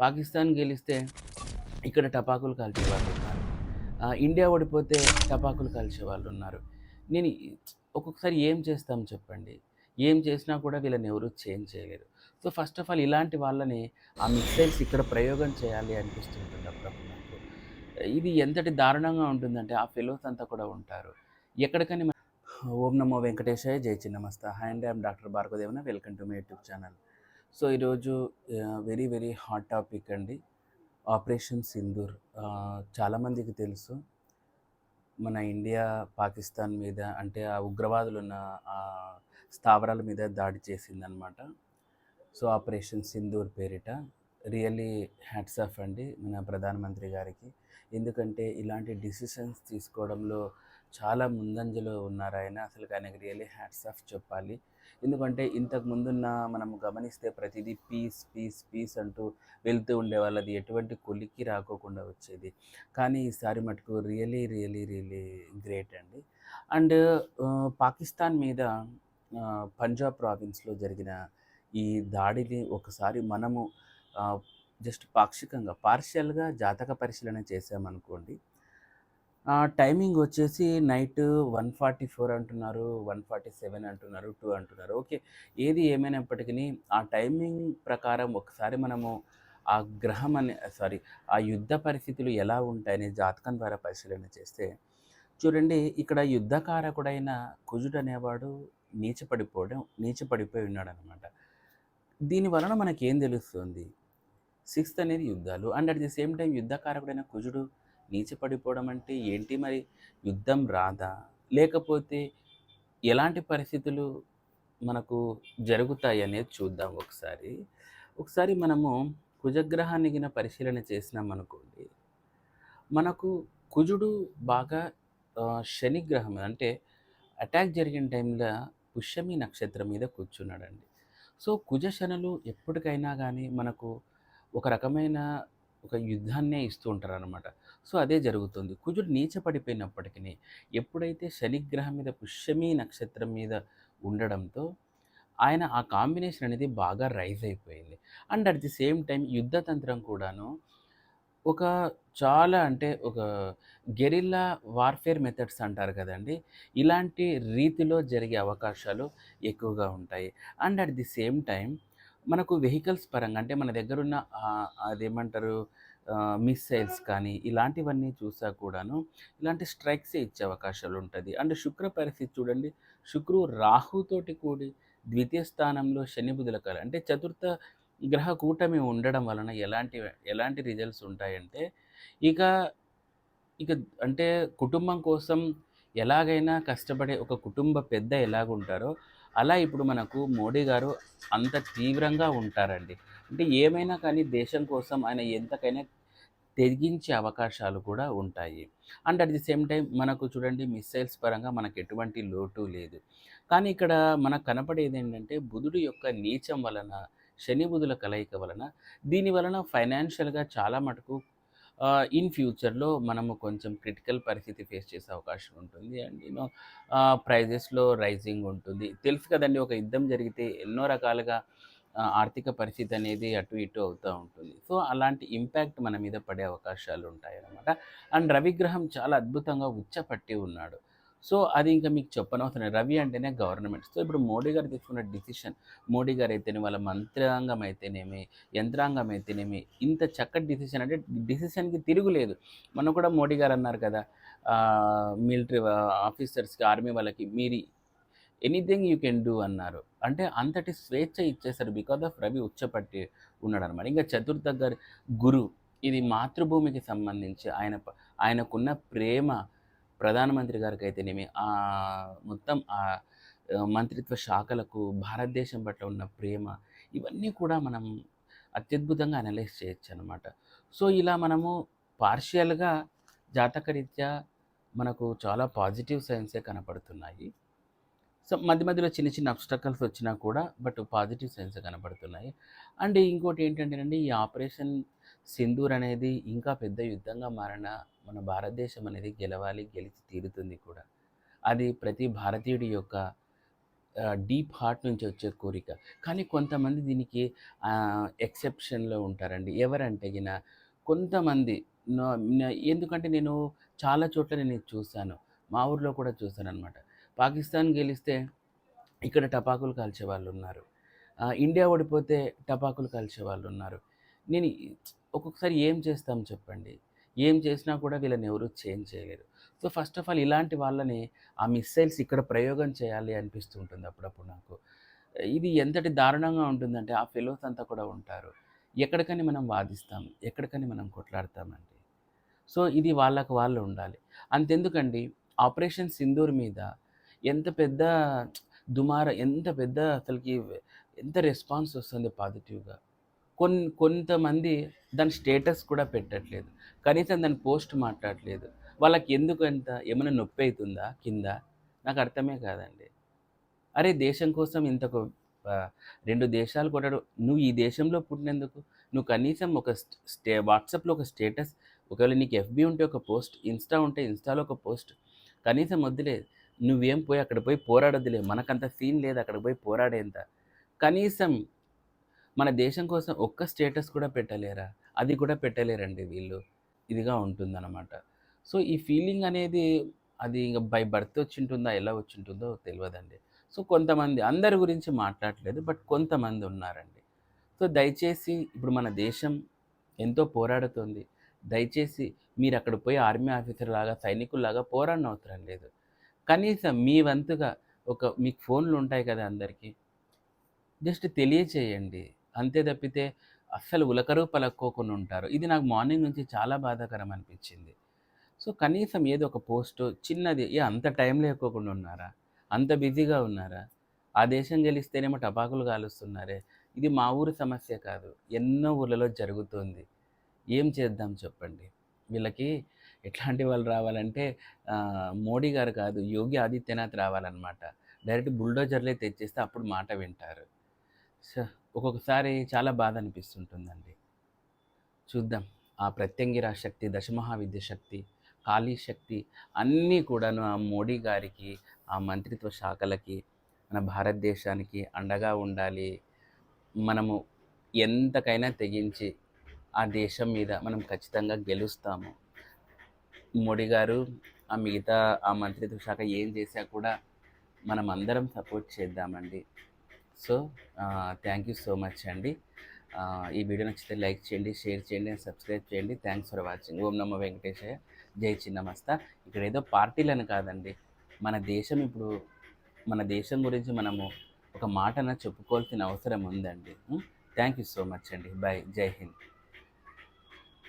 పాకిస్తాన్ గెలిస్తే ఇక్కడ టపాకులు కాల్చే వాళ్ళు ఉన్నారు ఇండియా ఓడిపోతే టపాకులు కాల్చే వాళ్ళు ఉన్నారు. నేను ఒక్కొక్కసారి ఏం చేస్తాం చెప్పండి? ఏం చేసినా కూడా వీళ్ళని ఎవరు చేంజ్ చేయలేరు. సో ఫస్ట్ ఆఫ్ ఆల్ ఇలాంటి వాళ్ళని ఆ మిసైల్స్ ఇక్కడ ప్రయోగం చేయాలి అనిపిస్తుంటుంది అప్పుడప్పుడు నాకు. ఇది ఎంతటి దారుణంగా ఉంటుందంటే ఆ ఫెలోస్ అంతా కూడా ఉంటారు. ఎక్కడికని ఓం నమో వెంకటేశాయ జై Chinnamasta. Hi and I'm doctor Bhargavadevana. Welcome to my YouTube channel. So ఈరోజు వెరీ వెరీ హాట్ టాపిక్ అండి. ఆపరేషన్ సింధూర్. చాలామందికి తెలుసు. మన ఇండియా పాకిస్తాన్ మీద అంటే ఆ ఉగ్రవాదులు ఉన్న స్థావరాల మీద దాడి చేసిందనమాట సో ఆపరేషన్ సింధూర్ పేరిట. రియల్లీ హ్యాట్స్ ఆఫ్ అండి మన ప్రధానమంత్రి గారికి. ఎందుకంటే ఇలాంటి డిసిషన్స్ తీసుకోవడంలో చాలా ముందంజలో ఉన్నారు ఆయన అసలు ఆయనకు రియల్లీ హ్యాట్స్ ఆఫ్ చెప్పాలి. ఎందుకంటే ఇంతకు ముందున్న మనం గమనిస్తే ప్రతిదీ పీస్ పీస్ పీస్ అంటూ వెళ్తూ ఉండే వాళ్ళది ఎటువంటి కొలిక్కి రాకోకుండా వచ్చేది. కానీ ఈసారి మటుకు రియలీ రియలీ రియలీ గ్రేట్ అండి. అండ్ పాకిస్తాన్ మీద పంజాబ్ ప్రావిన్స్లో జరిగిన ఈ దాడిని ఒకసారి మనము జస్ట్ పాక్షికంగా పార్షియల్గా జాతక పరిశీలన చేసామనుకోండి టైమింగ్ వచ్చేసి నైట్ వన్ ఫార్టీ ఫోర్ అంటున్నారు వన్ ఫార్టీ సెవెన్ అంటున్నారు టూ అంటున్నారు. ఓకే ఏది ఏమైనప్పటికీ ఆ టైమింగ్ ప్రకారం ఒకసారి మనము ఆ గ్రహం అనే సారీ ఆ యుద్ధ పరిస్థితులు ఎలా ఉంటాయని జాతకం ద్వారా పరిశీలన చేస్తే చూడండి ఇక్కడ యుద్ధకారకుడైన కుజుడు అనేవాడు నీచపడిపోవడం నీచపడిపోయి ఉన్నాడు అనమాట దీని వలన మనకేం తెలుస్తుంది? సిక్స్త్ అనేది యుద్ధాలు. And at the same time యుద్ధకారకుడైన కుజుడు నీచపడిపోవడం అంటే ఏంటి మరి? యుద్ధం రాదా? లేకపోతే ఎలాంటి పరిస్థితులు మనకు జరుగుతాయి అనేది చూద్దాం ఒకసారి. ఒకసారి మనము కుజగ్రహాన్ని గిన పరిశీలన చేసినాం అనుకోండి. మనకు కుజుడు బాగా శనిగ్రహం అంటే అటాక్ జరిగిన టైంలో పుష్యమి నక్షత్రం మీద కూర్చున్నాడండి. సో కుజ శనులు ఎప్పటికైనా కానీ మనకు ఒక రకమైన ఒక యుద్ధాన్నే ఇస్తూ ఉంటారనమాట సో అదే జరుగుతుంది. కుజుడు నీచపడిపోయినప్పటికీ ఎప్పుడైతే శనిగ్రహం మీద పుష్యమీ నక్షత్రం మీద ఉండడంతో ఆయన ఆ కాంబినేషన్ అనేది బాగా రైజ్ అయిపోయింది. And at the same time యుద్ధతంత్రం కూడాను ఒక చాలా అంటే ఒక గెరిల్లా వార్ఫేర్ మెథడ్స్ అంటారు కదండి ఇలాంటి రీతిలో జరిగే అవకాశాలు ఎక్కువగా ఉంటాయి. And at the same time మనకు వెహికల్స్ పరంగా అంటే మన దగ్గర ఉన్న అదేమంటారు మిస్సైల్స్ కానీ ఇలాంటివన్నీ చూసా కూడాను ఇలాంటి స్ట్రైక్స్ ఇచ్చే అవకాశాలు ఉంటుంది అండ్ శుక్ర పరిస్థితి చూడండి శుక్రు రాహుతోటి కూడి ద్వితీయ స్థానంలో శని బుధుల కాలం అంటే చతుర్థ గ్రహ కూటమి ఉండడం వలన ఎలాంటి ఎలాంటి రిజల్ట్స్ ఉంటాయంటే ఇక ఇక అంటే కుటుంబం కోసం ఎలాగైనా కష్టపడే ఒక కుటుంబ పెద్ద ఎలాగుంటారో అలా ఇప్పుడు మనకు మోడీ గారు అంత తీవ్రంగా ఉంటారండి. అంటే ఏమైనా కానీ దేశం కోసం ఆయన ఎంతకైనా తెగించే అవకాశాలు కూడా ఉంటాయి. And at the same time మనకు చూడండి మిస్సైల్స్ పరంగా మనకు ఎటువంటి లోటు లేదు. కానీ ఇక్కడ మనకు కనపడేది ఏంటంటే బుధుడు యొక్క నీచం వలన శని బుధుల కలయిక వలన దీని వలన ఫైనాన్షియల్గా చాలా మటుకు ఇన్ ఫ్యూచర్లో మనము కొంచెం క్రిటికల్ పరిస్థితి ఫేస్ చేసే అవకాశం ఉంటుంది. అండ్ యూనో ప్రైజెస్లో రైజింగ్ ఉంటుంది. తెలుసు కదండి ఒక యుద్ధం జరిగితే ఎన్నో రకాలుగా ఆర్థిక పరిస్థితి అనేది అటు ఇటు అవుతూ ఉంటుంది. సో అలాంటి ఇంపాక్ట్ మన మీద పడే అవకాశాలు ఉంటాయన్నమాట. అండ్ రవిగ్రహం చాలా అద్భుతంగా ఉచ్చపట్టి ఉన్నాడు. సో అది ఇంకా మీకు చెప్పనవసరం రవి అంటేనే గవర్నమెంట్ సో ఇప్పుడు మోడీ గారు తీసుకున్న డిసిషన్ మోడీ గారు అయితేనే వాళ్ళ మంత్రాంగం అయితేనేమి యంత్రాంగం అయితేనేమి ఇంత చక్కటి డిసిషన్ అంటే డిసిషన్కి తిరుగులేదు మనం కూడా మోడీ గారు అన్నారు కదా మిలిటరీ ఆఫీసర్స్కి ఆర్మీ వాళ్ళకి మీరు ఎనీథింగ్ యూ కెన్ డూ అన్నారు. అంటే అంతటి స్వేచ్ఛ ఇచ్చేసారు బికాజ్ ఆఫ్ రవి ఉచ్చపట్టి ఉన్నాడు అనమాట ఇంకా చతుర్థ గారి గురు ఇది మాతృభూమికి సంబంధించి ఆయన ఆయనకున్న ప్రేమ ప్రధానమంత్రి గారికి అయితేనేమి ఆ మొత్తం ఆ మంత్రిత్వ శాఖలకు భారతదేశం పట్ల ఉన్న ప్రేమ ఇవన్నీ కూడా మనం అత్యద్భుతంగా అనలైజ్ చేయొచ్చు అనమాట సో ఇలా మనము పార్షియల్గా జాతకరీత్యా మనకు చాలా పాజిటివ్ సైన్సే కనపడుతున్నాయి. సో మధ్య మధ్యలో చిన్న చిన్న అబ్స్టకల్స్ వచ్చినా కూడా బట్ పాజిటివ్ సైన్సే కనపడుతున్నాయి. అండ్ ఇంకోటి ఏంటంటేనండి ఈ ఆపరేషన్ సింధూర్ అనేది ఇంకా పెద్ద యుద్ధంగా మారిన మన భారతదేశం అనేది గెలవాలి గెలిచి తీరుతుంది కూడా అది ప్రతి భారతీయుడి యొక్క డీప్ హార్ట్ నుంచి వచ్చే కోరిక. కానీ కొంతమంది దీనికి ఎక్సెప్షన్‌లో ఉంటారండి. ఎవరంటే గిన కొంతమంది ఎందుకంటే నేను చాలా చోట్ల నేను చూశాను మా ఊర్లో కూడా చూసాననమాట. పాకిస్తాన్ గెలిస్తే ఇక్కడ టపాకులు కలిచే వాళ్ళు ఉన్నారు ఇండియా ఓడిపోతే టపాకులు కలిచే వాళ్ళు ఉన్నారు నేను ఒక్కొక్కసారి ఏం చేస్తాం చెప్పండి? ఏం చేసినా కూడా వీళ్ళని ఎవరు చేంజ్ చేయలేరు. సో, ఫస్ట్ ఆఫ్ ఆల్ ఇలాంటి వాళ్ళని ఆ మిస్సైల్స్ ఇక్కడ ప్రయోగం చేయాలి అనిపిస్తూ ఉంటుంది అప్పుడప్పుడు నాకు. ఇది ఎంతటి దారుణంగా ఉంటుందంటే ఆ ఫెలోస్ అంతా కూడా ఉంటారు. ఎక్కడికని మనం వాదిస్తాం. ఎక్కడికని మనం కొట్లాడతామండి. సో, ఇది వాళ్ళకు వాళ్ళు ఉండాలి. అంతెందుకండి ఆపరేషన్ సింధూర్ మీద ఎంత పెద్ద దుమార ఎంత పెద్ద అసలుకి ఎంత రెస్పాన్స్ వస్తుంది పాజిటివ్‌గా. కొన్ కొంతమంది దాని స్టేటస్ కూడా పెట్టట్లేదు. కనీసం దాని పోస్ట్ మాట్లాడలేదు వాళ్ళకి ఎందుకు ఎంత ఏమైనా నొప్పి అవుతుందా కింద? నాకు అర్థమే కాదండి. అరే! దేశం కోసం ఇంతకు రెండు దేశాలు కొట్టడం నువ్వు ఈ దేశంలో పుట్టినందుకు నువ్వు కనీసం ఒక స్టే వాట్సాప్‌లో ఒక స్టేటస్ ఒకవేళ నీకు ఎఫ్బి ఉంటే ఒక పోస్ట్, ఇన్‌స్టా ఉంటే ఇన్‌స్టాలో ఒక పోస్ట్ కనీసం వద్దులే. నువ్వేం పోయి అక్కడ పోయి పోరాడొద్దులే. మనకంత సీన్ లేదు అక్కడ పోయి పోరాడేంత. కనీసం మన దేశం కోసం ఒక్క స్టేటస్ కూడా పెట్టలేరా? అది కూడా పెట్టలేరండి వీళ్ళు. ఇదిగా ఉంటుందన్నమాట సో, ఈ ఫీలింగ్ అనేది అది ఇంకా బై బర్త్ వచ్చింటుందా ఎలా వచ్చింటుందో తెలియదండి సో, కొంతమంది అందరి గురించి మాట్లాడట్లేదు. బట్ కొంతమంది ఉన్నారండి. సో, దయచేసి ఇప్పుడు మన దేశం ఎంతో పోరాడుతోంది. దయచేసి మీరు అక్కడ పోయి ఆర్మీ ఆఫీసర్‌లాగా, సైనికుల్లాగా పోరాడనవసరం లేదు. కనీసం మీ వంతుగా ఒక మీకు ఫోన్‌లు ఉంటాయి కదా అందరికీ జస్ట్ తెలియచేయండి. అంతే తప్పితే అస్సలు ఉలకరు పలక్కోకుండా ఉంటారు. ఇది నాకు మార్నింగ్ నుంచి చాలా బాధాకరం అనిపించింది. సో, కనీసం ఏదో ఒక పోస్ట్ చిన్నది ఏ అంత టైం లేకోకుండా ఉన్నారా? అంత బిజీగా ఉన్నారా? ఆ దేశం గెలిస్తేనేమో టపాకులు కాలుస్తున్నారే. ఇది మా ఊరి సమస్య కాదు. ఎన్నో ఊర్లలో జరుగుతోంది. ఏం చేద్దాం చెప్పండి? వీళ్ళకి ఎట్లాంటి వాళ్ళు రావాలంటే మోడీ గారు కాదు యోగి ఆదిత్యనాథ్ రావాలనమాట. డైరెక్ట్ బుల్డోజర్‌లే తెచ్చేస్తే అప్పుడు మాట వింటారు. సో, ఒక్కొక్కసారి చాలా బాధ అనిపిస్తుంటుందండి. చూద్దాం. ఆ ప్రత్యంగిర శక్తి, దశమహావిద్య శక్తి, ఖాళీ శక్తి అన్నీ కూడాను ఆ మోడీ గారికి, ఆ మంత్రిత్వ శాఖలకి, మన భారతదేశానికి అండగా ఉండాలి. మనము ఎంతకైనా తెగించి ఆ దేశం మీద మనం ఖచ్చితంగా గెలుస్తాము. మోడీ గారు, ఆ మిగతా ఆ మంత్రిత్వ శాఖ ఏం చేశా కూడా మనమందరం సపోర్ట్ చేద్దామండి. So, thank you so much అండి. ఈ వీడియో నచ్చితే లైక్ చేయండి, షేర్ చేయండి, అండ్ సబ్స్క్రైబ్ చేయండి. Thanks for watching. ఓం నమ వెంకటేశాయ. జై చిన్నమస్త. ఇక్కడ ఏదో పార్టీలని కాదండి. మన దేశం ఇప్పుడు మన దేశం గురించి మనము ఒక మాటన చెప్పుకోవాల్సిన అవసరం ఉందండి. థ్యాంక్ యూ సో మచ్ అండి. బై. జై హింద్.